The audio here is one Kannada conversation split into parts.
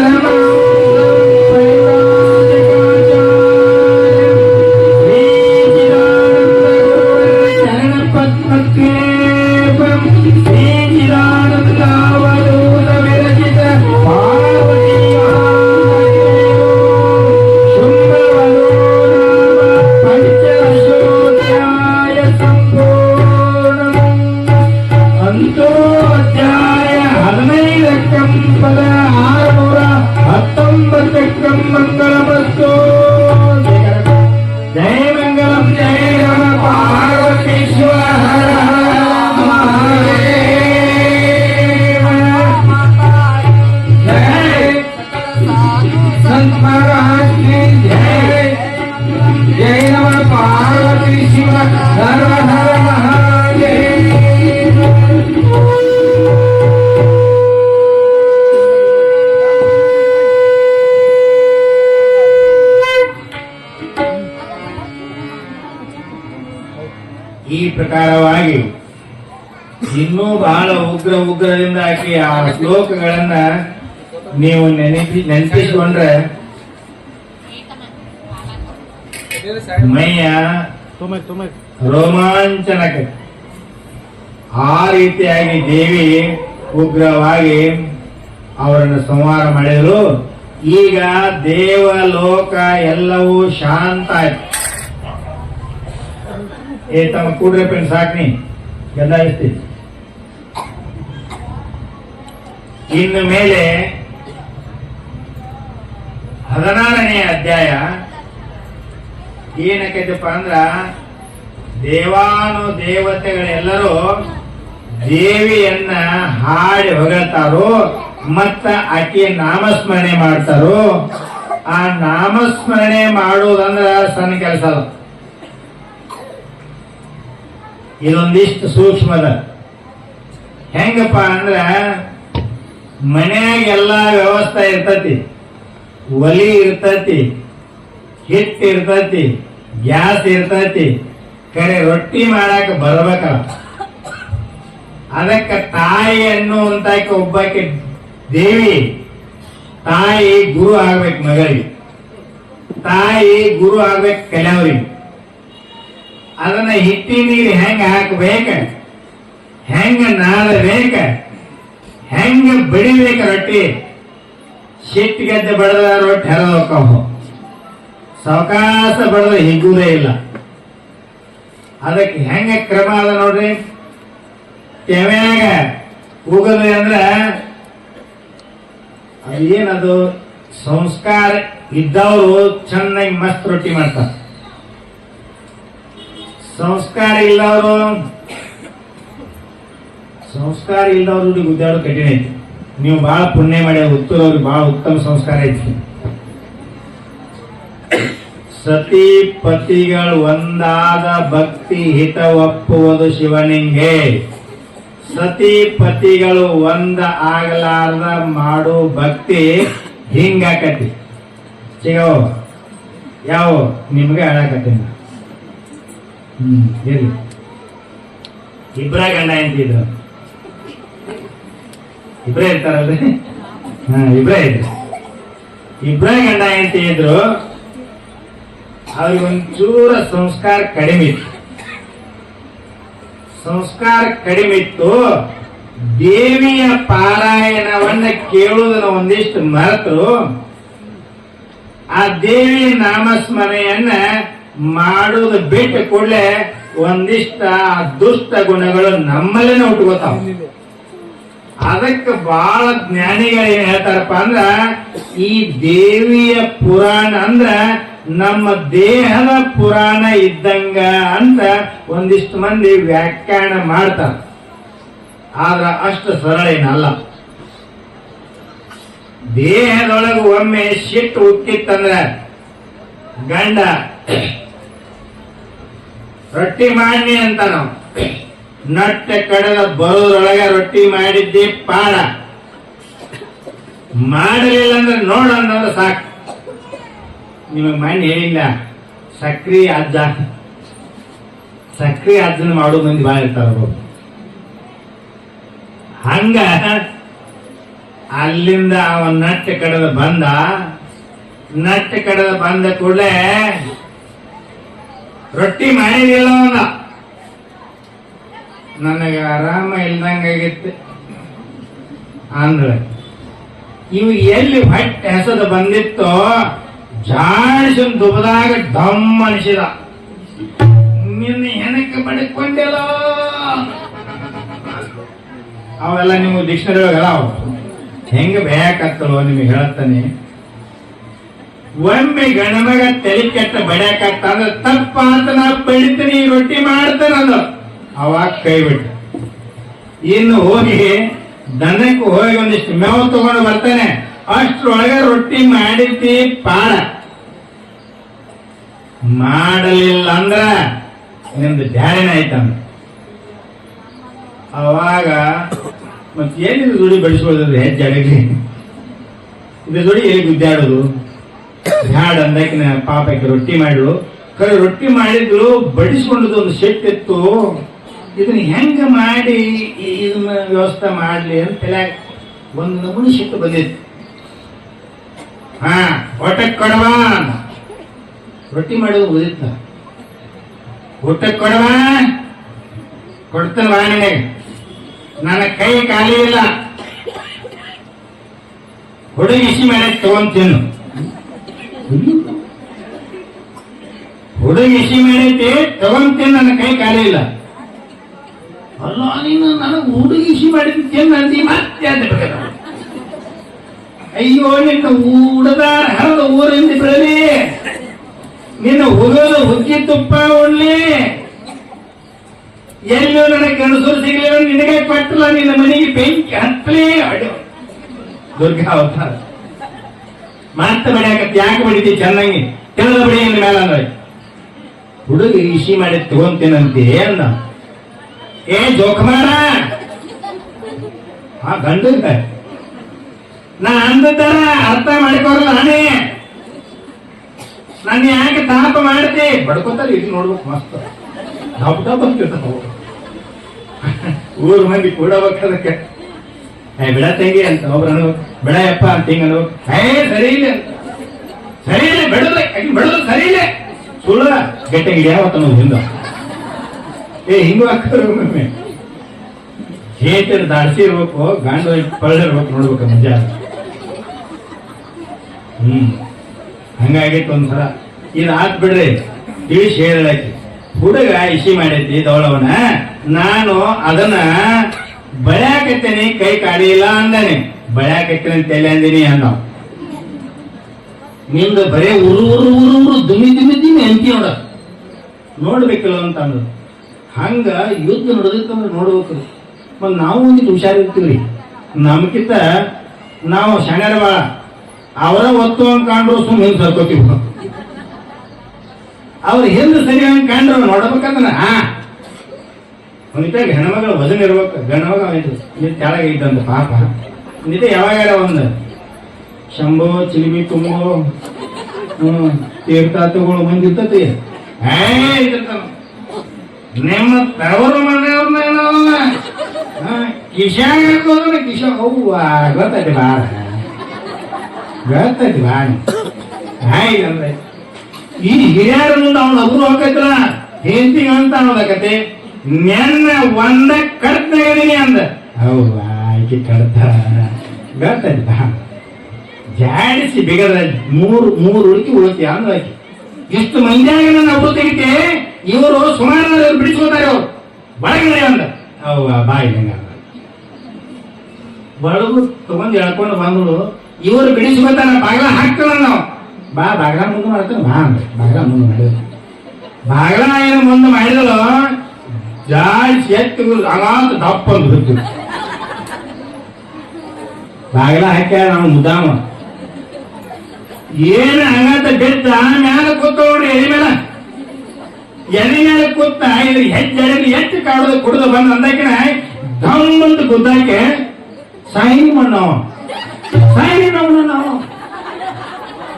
ಅಂತೋ ಈ ಪ್ರಕಾರವಾಗಿ ಇನ್ನೂ ಬಹಳ ಉಗ್ರ ಉಗ್ರದಿಂದಾಗಿ ಆ ಶ್ಲೋಕಗಳನ್ನ ನೀವು ನೆನಪಿ ನೆನಪಿಸಿಕೊಂಡ್ರೆ ಮೈಯ ರೋಮಾಂಚನಕ ಆ ರೀತಿಯಾಗಿ ದೇವಿ ಉಗ್ರವಾಗಿ ಅವರನ್ನು ಸಂಹಾರ ಮಾಡಿದರು. ಈಗ ದೇವಲೋಕ ಎಲ್ಲವೂ ಶಾಂತ ಆಯ್ತು. ಏ ತಮ್ಮ ಕೂಡ್ರೆ ಪೆನ್, ಸಾಕ್ನಿ. ಗದ್ದಾಯಿಸ್ತಿ ಇನ್ನು ಮೇಲೆ ಹದಿನಾರನೇ ಅಧ್ಯಾಯ. ಏನಕ್ಕೈತಪ್ಪ ಅಂದ್ರ, ದೇವಾನು ದೇವತೆಗಳೆಲ್ಲರೂ ದೇವಿಯನ್ನ ಹಾಡಿ ಹೊಗಳ್ತಾರೋ, ಮತ್ತ ಆಕೆ ನಾಮಸ್ಮರಣೆ ಮಾಡ್ತಾರೋ, ಆ ನಾಮಸ್ಮರಣೆ ಮಾಡುವುದಂದ್ರ ಸಣ್ಣ ಕೆಲಸ ಅಲ್ಲ ಇದೊಂದಿಷ್ಟು ಸೂಕ್ಷ್ಮದ. ಹೆಂಗಪ್ಪ ಅಂದ್ರ ಮನ್ಯಾಗ ಎಲ್ಲಾ ವ್ಯವಸ್ಥೆ ಇರ್ತತಿ. ಒಲಿ ಇರ್ತತಿ ಹಿಟ್ಟು ಇರ್ತತಿ, ಗ್ಯಾಸ್ ಇರ್ತತಿ, ಕರೆ ರೊಟ್ಟಿ ಮಾಡಾಕ ಬರ್ಬೇಕಲ್ಲ. ಅದಕ್ಕೆ ತಾಯಿ ಅನ್ನುವಂತ ಒಬ್ಬಕ್ಕೆ ದೇವಿ, ತಾಯಿ ಗುರು ಆಗ್ಬೇಕು ಮಗಳಿಗೆ. ತಾಯಿ ಗುರು ಆಗ್ಬೇಕು ಕೆಲವರಿಗೆ ಅದನ್ನ ಹಿಟ್ಟಿ ನೀರು ಹೆಂಗ ಹಾಕಬೇಕ? ಹೆಂಗ ನಾದಬೇಕ ಹೆಂಗ ಬಡಿಬೇಕ ರೊಟ್ಟಿ? ಸಿಟ್ಟಿಗೆದ್ದ ಬಡದ ರೊಟ್ಟಿ ಹರಿದೋಕಾವು ಸಾವಕಾಶ ಬಡದ ಹಿಗ್ಗುವುದೇ ಇಲ್ಲ. ಅದಕ್ಕೆ ಹೆಂಗ ಕ್ರಮ ಅದ ನೋಡ್ರಿ? ಕೆವ್ಯಾಗ ಹೋಗದೆ ಅಂದ್ರೆ ಅದು ಏನದು ಸಂಸ್ಕಾರ ಇದ್ದವರು ಚೆನ್ನಾಗಿ ಮಸ್ತ್ ರೊಟ್ಟಿ ಮಾಡ್ತಾರೆ. ಸಂಸ್ಕಾರ ಇಲ್ಲವರು ಸಂಸ್ಕಾರ ಇಲ್ಲ ಉದ್ಯೋಗ ಕಠಿಣ ಐತಿ. ನೀವು ಬಹಳ ಪುಣ್ಯ ಮಾಡಿ ಉತ್ತರವ್ರಿಗೆ ಬಹಳ ಉತ್ತಮ ಸಂಸ್ಕಾರ ಐತಿ. ಸತಿ ಪತಿಗಳು ಒಂದಾದ ಭಕ್ತಿ ಹಿತ ಒಪ್ಪುವುದು ಶಿವನಿಂಗೆ. ಸತಿ ಪತಿಗಳು ಒಂದ ಆಗಲಾರ್ದ ಮಾಡೋ ಭಕ್ತಿ ಹಿಂಗಾಕತಿ. ಸಿಗೋ ಯಾವ, ನಿಮ್ಗೆ ಹೇಳಕತ್ತೀನಿ. ಹ್ಮ್, ಹೇಳಿ. ಇಬ್ರ ಗಂಡ ಎಂತಿದ್ರು ಇಬ್ರೇ ಇರ್ತಾರಲ್ರಿ? ಹಾ, ಇಬ್ರೇ ಇದ್ರು. ಇಬ್ರೇ ಗಂಡ ಎಂತಿ ಇದ್ರು, ಅವ್ರಿಗೆ ಒಂಚೂರ ಸಂಸ್ಕಾರ ಕಡಿಮೆ ಇತ್ತು. ಸಂಸ್ಕಾರ ಕಡಿಮೆ ಇತ್ತು, ದೇವಿಯ ಪಾರಾಯಣವನ್ನ ಕೇಳುವುದನ್ನ ಒಂದಿಷ್ಟು ಮರೆತು, ಆ ದೇವಿಯ ನಾಮಸ್ಮರಣೆಯನ್ನ ಮಾಡುವುದು ಬಿಟ್ಟು ಕೂಡಲೇ ಒಂದಿಷ್ಟ ದುಷ್ಟ ಗುಣಗಳು ನಮ್ಮಲ್ಲೇನೆ ಹುಟ್ಕೋತಾವ ಅದಕ್ಕೆ ಬಹಳ ಜ್ಞಾನಿಗಳು ಏನ್ ಹೇಳ್ತಾರಪ್ಪ ಅಂದ್ರ, ಈ ದೇವಿಯ ಪುರಾಣ ಅಂದ್ರ ನಮ್ಮ ದೇಹದ ಪುರಾಣ ಇದ್ದಂಗ ಅಂತ ಒಂದಿಷ್ಟು ಮಂದಿ ವ್ಯಾಖ್ಯಾನ ಮಾಡ್ತಾರ. ಆದ್ರ ಅಷ್ಟು ಸರಳ ಏನಲ್ಲ. ದೇಹದೊಳಗೆ ಒಮ್ಮೆ ಸಿಟ್ಟು ಉಕ್ಕಿತ್ತಂದ್ರ ಗಂಡ ರೊಟ್ಟಿ ಮಾಡಿ ಅಂತ ನಾವು. ನಟ್ಟ ಕಡೆದ ಬರೋದ್ರೊಳಗೆ ರೊಟ್ಟಿ ಮಾಡಿದ್ದೆ ಪಾಡ ಮಾಡಲಿಲ್ಲ ಅಂದ್ರೆ ನೋಡ ಅನ್ನೋದು ಸಾಕು. ನಿಮಗೆ ಮಣ್ಣು ಹೇಳಿಲ್ಲ ಸಕ್ರಿ ಅಜ್ಜ. ಸಕ್ರಿ ಅಜ್ಜನ ಮಾಡೋ ಮಂದಿ ಭಾಳ ಇರ್ತಾರ. ಹಂಗ ಅಲ್ಲಿಂದ ಅವ ನಟ್ಟ ಕಡದ ಬಂದ. ನಟ್ಟ ಕಡದ ಬಂದ ಕೂಡಲೇ ರೊಟ್ಟಿ ಮಾಡಿದಿಲ್ಲ ಅವನ. ನನಗೆ ಆರಾಮ ಇಲ್ದಂಗಾಗಿತ್ತು ಅಂದ್ರೆ, ಇವ್ ಎಲ್ಲಿ ಹೊಟ್ಟೆ ಹೆಸರು ಬಂದಿತ್ತೋ, ಜಾಣಿಸಿನ ದುಬದಾಗ ಡಮ್ ಅನಿಸಿದ. ನಿನ್ನ ಹೆಣಕ್ಕೆ ಬಡ್ಕೊಂಡೆಲೋ. ಅವೆಲ್ಲ ನಿಮ್ಗೆ ಡಿಕ್ಷನರಿ ಒಳಗಲ್ಲ ಅವು. ಹೆಂಗ ಬೇಕತ್ತಲ್ವ ನಿಮಗೆ ಹೇಳ್ತಾನೆ ಒಮ್ಮೆ ಗಣಮಗ ತಲೆ ಕೆಟ್ಟ ಬಡ್ಯಾಕತ್ತ ಅಂದ್ರೆ ತಪ್ಪ ಅಂತ ನಾ ಬಡಿತೀನಿ ರೊಟ್ಟಿ ಮಾಡ್ತಾನ ಅಂದ ಅವಾಗ ಕೈ ಬಿಟ್ಟ. ಇನ್ನು ಹೋಗಿ ದನಕ್ಕೆ ಹೋಗಿ ಒಂದಿಷ್ಟು ಮೇವು ತಗೊಂಡು ಬರ್ತಾನೆ. ಅಷ್ಟ್ರೊಳಗೆ ರೊಟ್ಟಿ ಮಾಡಿತಿ ಪಾಡ ಮಾಡಲಿಲ್ಲ ಅಂದ್ರ ನಿಮ್ದು ಧ್ಯಾನ ಆಯ್ತಂದ ಅವಾಗ ಮತ್ತೆ ಏನಿದು ದುಡಿ ಬೆಳೆಸ್ಕೊಳ್ಳೋದು? ಹೆಚ್ಚು ಇದು ದುಡಿ ಹೇಗೆ ಗುದ್ದಾಡೋದು ಬ್ಯಾಡ ಅಂದಾಕಿನ ಪಾಪಕ್ಕೆ ರೊಟ್ಟಿ ಮಾಡಿದ್ರು ಕರೆ ರೊಟ್ಟಿ ಮಾಡಿದ್ರು ಬಡಿಸ್ಕೊಂಡದ್ದು ಒಂದು ಶಕ್ತಿ ಇತ್ತು. ಇದನ್ನ ಹೆಂಗ ಮಾಡಿ ಇದನ್ನ ವ್ಯವಸ್ಥೆ ಮಾಡ್ಲಿ ಅಂತ ಒಂದು ನಮೂನಿ ಶಕ್ತಿ ಬಂದಿತ್ತು. ಹಾ ಹೊಟ್ಟೆ ಕೊಡವಾ ರೊಟ್ಟಿ ಮಾಡೋದು ಓದಿತ್ತ ಹೊಟ್ಟೆ ಕೊಡವಾ? ಕೊಡ್ತಾನ ವಾಣಿಗೆ ನನ್ನ ಕೈ ಖಾಲಿ ಇಲ್ಲ. ಹೊಡೆ ಮೇಲೆ ತಗೊಂತೀನಿ. ಹುಡುಗಿ ಇಸಿ ತಗೊಂತೀನಿ ನನ್ನ ಕೈ ಖಾಲಿ ಇಲ್ಲ. ಅಲ್ಲ, ನೀನು ನನಗೆ ಹುಡುಗಿಸಿ ಇಸಿ ಅಂದಿ ಮತ್ತೆ ಅಯ್ಯೋ, ನಿನ್ನ ಊಡದ ಹರದ ಊರಿಂದ ಬೆಳಲಿ ನಿನ್ನ ಹುಗಲು ಹುಗ್ಗಿ ತುಪ್ಪ ಉಳ್ಳಿ ಎಲ್ಲೂ ನನಗೆ ಗಂಡಸರು ಸಿಗಲಿಲ್ಲ ನಿನಗೆ ಕೊಟ್ಟಲ್ಲ? ನಿನ್ನ ಮನೆಗೆ ಬೆಂಕಿ ಹತ್ತಲೇ ದುರ್ಗಾ ಅವತಾರ. ಮತ್ತೆ ಬಡಿಯಾಕತ್ ಯಾಕೆ ಬಡಿತಿ ಚೆನ್ನಾಗಿ, ತಿಳಿದ ಬಡಿ ಅಂದ ಮೇಲೆ ಅಂದ್ರೆ. ಹುಡುಗ ಇಶಿ ಮಾಡಿ ತಗೊಂತೇನಂತೆ ಅಂದ ಏ, ಜೋಕ್ ಮಾಡ. ಆ ಗಂಡ ನಾ ಅಂದದ್ದಾರ ಅರ್ಥ ಮಾಡಿಕೋರಲ್ಲ ನಾನೇ. ನನ್ನ ಯಾಕೆ ತಾಪ ಮಾಡ್ತಿ? ಬಡ್ಕೋತಾರೆ ಇಲ್ಲಿ ನೋಡ್ಬೇಕು ಮಸ್ತ್. ಡಬ್ ಡಬ್ ಅಂತ ಊರ್ ಮಂದಿ ಕೂಡ ಅದಕ್ಕೆ ಏ ಬಿಡ ಅಂತ ಒಬ್ರು ಬಿಡಯಪ್ಪ ಅಂತ ಹಿಂಗನು ಏ ಸರಿ ಇಲ್ಲ. ಸರಿ ಇಲ್ಲ ಬೆಳದ್ರೆ ಬೆಳದ್ರೆ ಸರಿ ಇಲ್ಲ ಸುಳ್ಳ ಗಟ್ಟೆ ಯಾವತ್ತನ್ನು ಹಿಂದ. ಏ, ಹಿಂಗ ಒಮ್ಮೆ ಹೇತರ ದಾಡ್ಸಿ ಇರ್ಬೇಕು, ಗಂಡ ಪಳ್ಳಿರ್ಬೇಕು ನೋಡ್ಬೇಕು ಮಜಾ. ಹ್ಮ್. ಹಂಗಾಗೈತೆ ಒಂದ್ಸಲ. ಇದು ಹಾಕ್ ಬಿಡ್ರಿ ತಿಳಿಸಿ ಹೇಳಕ್ಕೆ ಹುಡುಗ ಇಸಿ ಮಾಡೈತಿ ದೌಳವನ. ನಾನು ಅದನ್ನ ಬಳ್ಯಾಕತ್ತೇನೆ, ಕೈ ಕಾಡಿಲ್ಲ ಅಂದಾನೆ. ಬಳ್ಯಾಕತ್ತೇನೆ ತಲೆ ಅಂದಿನಿ ಅನ್ನೋ ನಿಮ್ದು ಬರೇ ಉರು ಉರು ಉರು ಉರು ದುಮಿ ದುಮಿ ದುಮಿ ಅಂತಿ ನೋಡ. ನೋಡ್ಬೇಕಿಲ್ಲ ಅಂತ ಅಂದ್ರು. ಹಂಗ ಯುದ್ಧ ನಡೆದಿತ್ತಂದ್ರೆ ನೋಡ್ಬೇಕ್ರಿ ಮತ್ ನಾವು ಒಂದಿಟ್ಟು ಹುಷಾರಿರ್ತೀವ್ರಿ ನಮ್ಕಿಂತ ನಾವು ಶಣ್ಯರ ಬಾಳ. ಅವರ ಒತ್ತು ಅಂತ ಕಾಂಡ್ರು ಸುಮ್ಮನೆ ಹಿಂದೆ ಸರ್ಕೋತೀವಿ. ಅವ್ರ ಹಿಂದೆ ಸರಿ ಹಂಗ್ ನೋಡ್ಬೇಕಂದ್ರೆ ನೋಡ್ಬೇಕಂದ್ರ, ಹಾ. ಒಂದಿಟ ಹೆಣ್ಮಗಳ ವಜನ್ ಇರ್ಬೇಕು. ಗಣಮಗ ಕೆಳಗೆ ಇದ್ದಂತ ಪಾಪ. ನಿಜ ಯಾವಾಗ ಒಂದು ಶಂಭೋ ಚಿಲಿಮಿ ತುಂಬೋ ಏ ಇದಿರ್ತಾನ ನಿಮ್ಮ ತವರು ಮನೆಯವ್ರನ್ನ ಕಿಶಾಗ ಹಾಕೋದ್ರೆ ಕಿಶ ಅವ್ವ ಗೊತ್ತೈತಿ ಬಾಳ ಗೊತ್ತೈತಿ ಬಾಳ ಹಾಯ್ ಅಂದ್ರೆ ಈ ಹಿರಿಯರ ಮುಂದೆ ಅವನು ಅವರು ಹೋಗೈತಲ್ಲ ಹೆಂಡತಿಗೆ ಅಂತ ಅನ್ನೋದಕತೆ. ನೆನ್ನ ಒಂದ ಕಡ್ತಾಗಿದೀನಿ ಅಂದ. ಹೌದಾಕಿ ಆಯ್ಕೆ ಕಡ್ತ. ಗೊತ್ತೈತಿ ಬಾ ಜಾಡಿಸಿ ಬಿಗದ ಮೂರು ಮೂರು ಉಳಿಕೆ ಉಳಿಸಿ ಅಂದ ಆಕೆ ಇಷ್ಟು ಮಂದಿಯಾಗ ನನ್ನ ತೆಗಿತೆ ಇವರು ಸುಮಾರು ಬಿಡಿಸ್ಕೋತಾರೆ ಅವ್ರು. ಬಳಗಡೆ ಅಂದ. ಅವ್ವ ಬಾಯಿ ಹಂಗ ಬಳಗು ತಗೊಂಡು ಹೇಳ್ಕೊಂಡು ಬಂದ್ರು ಇವರು ಬಿಡಿಸ್ಕೋತಾರ ಬಾಗ್ಲ ಹಾಕ್ತಾರ ನಾವು. ಬಾ ಬಾಗ್ಲ ಮುಂದೆ ಮಾಡ್ತಾನೆ. ಬಾ ಅಂದ. ಬಾಗ್ಲ ಮುಂದೆ ಮಾಡಿದ್ರು ಬಾಗ್ಲ ಏನು ಮುಂದೆ ಮಾಡಿದಳು ಜಾಡಿಸಿ ಎತ್ತು ಅಗಾತ ದಪ್ಪ ಅಂತ ಬಿದ್ದು ಬಾಗ್ಲ ಹಾಕ್ಯಾರ ನಾವು ಮುದ್ದಾಮ. ಏನ್ ಹಂಗಂತ ಬಿದ್ದ ಮ್ಯಾಲ ಕೂತವ್ರಿ ಎದಿ ಮೇಲೆ ಎದಿ ಮೇಲೆ ಕೂತ ಇದು ಹೆಜ್ಜೆ ಎಡಲಿ ಹೆಚ್ಚು ಕಾಡೋದು ಕುಡಿದು ಬಂದ ಅಂದಾಕಿನ ದಮ್ ಅಂತ ಗುದ್ದಾಕೆ ಸೈನ್ ಮಣ್ಣವ ಸೈನ್ ನಾವು ನಾವು.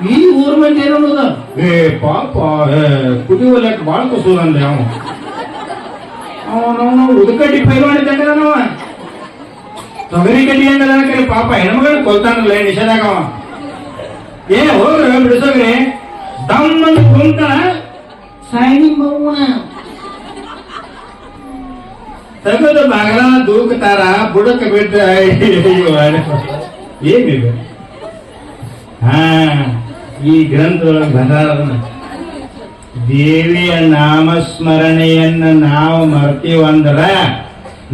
ಈ ಊರ್ ಮಂದಿ ಏನನ್ನೋದ ಏ ಪಾಪ ಕುಡಿಯುವ ಲೆಕ್ಕ ಬಾಳ ಅಂದೆ ಅವ ಅವನವನು ಉದಕಡ್ಡಿ ಫೈಲ್ ಮಾಡಿದ್ದಂಗ ನಾವ ತೊಗರಿ ಕಡಿ ಅಂದ್ರೆ ಕರೆ ಪಾಪ ಹೆಣ್ಮಗಳು ಕೊಲ್ತಾನಲ್ಲ ನಿಷೇಧಾಗ ಏ, ಹೋಗ್ರ ಬಿಡಿಸೋಗ್ರಿ ಅಂತ ಕುಂತಾನ ಸಾಯಿ ಮವ್ವ ತೆಗೆದು ಬಾಗಲ ದೂಕ್ತಾರ ಬುಡಕ ಬಿದ್ದ ಏನಿದೆ ಹಾ, ಈ ಗ್ರಂಥದೊಳಗೆ ಬಂದಾರದನ್ನ ದೇವಿಯ ನಾಮಸ್ಮರಣೆಯನ್ನ ನಾವು ಮರ್ತೀವಂದ್ರ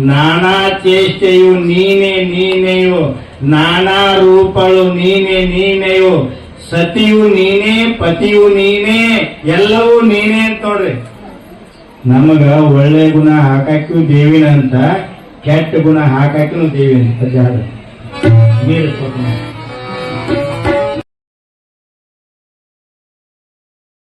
ನಾನಾ ಚೇಷ್ಟೆಯು ನೀನೆ ನೀನೆಯು, ನಾನಾ ರೂಪಳು ನೀನೆ ನೀನೆಯು, ಸತಿಯು ನೀನೇ, ಪತಿಯು ನೀನೇ, ಎಲ್ಲವೂ ನೀನೇ ಅಂತ ನೋಡ್ರಿ ನಮಗ ಒಳ್ಳೆ ಗುಣ ಹಾಕಾಕ್ಯೂ ದೇವಿನಂತ ಕೆಟ್ಟ ಗುಣ ಹಾಕಾಕ್ಯೂ ದೇವಿನ ಅಂತ ನೀರು ನಾವು.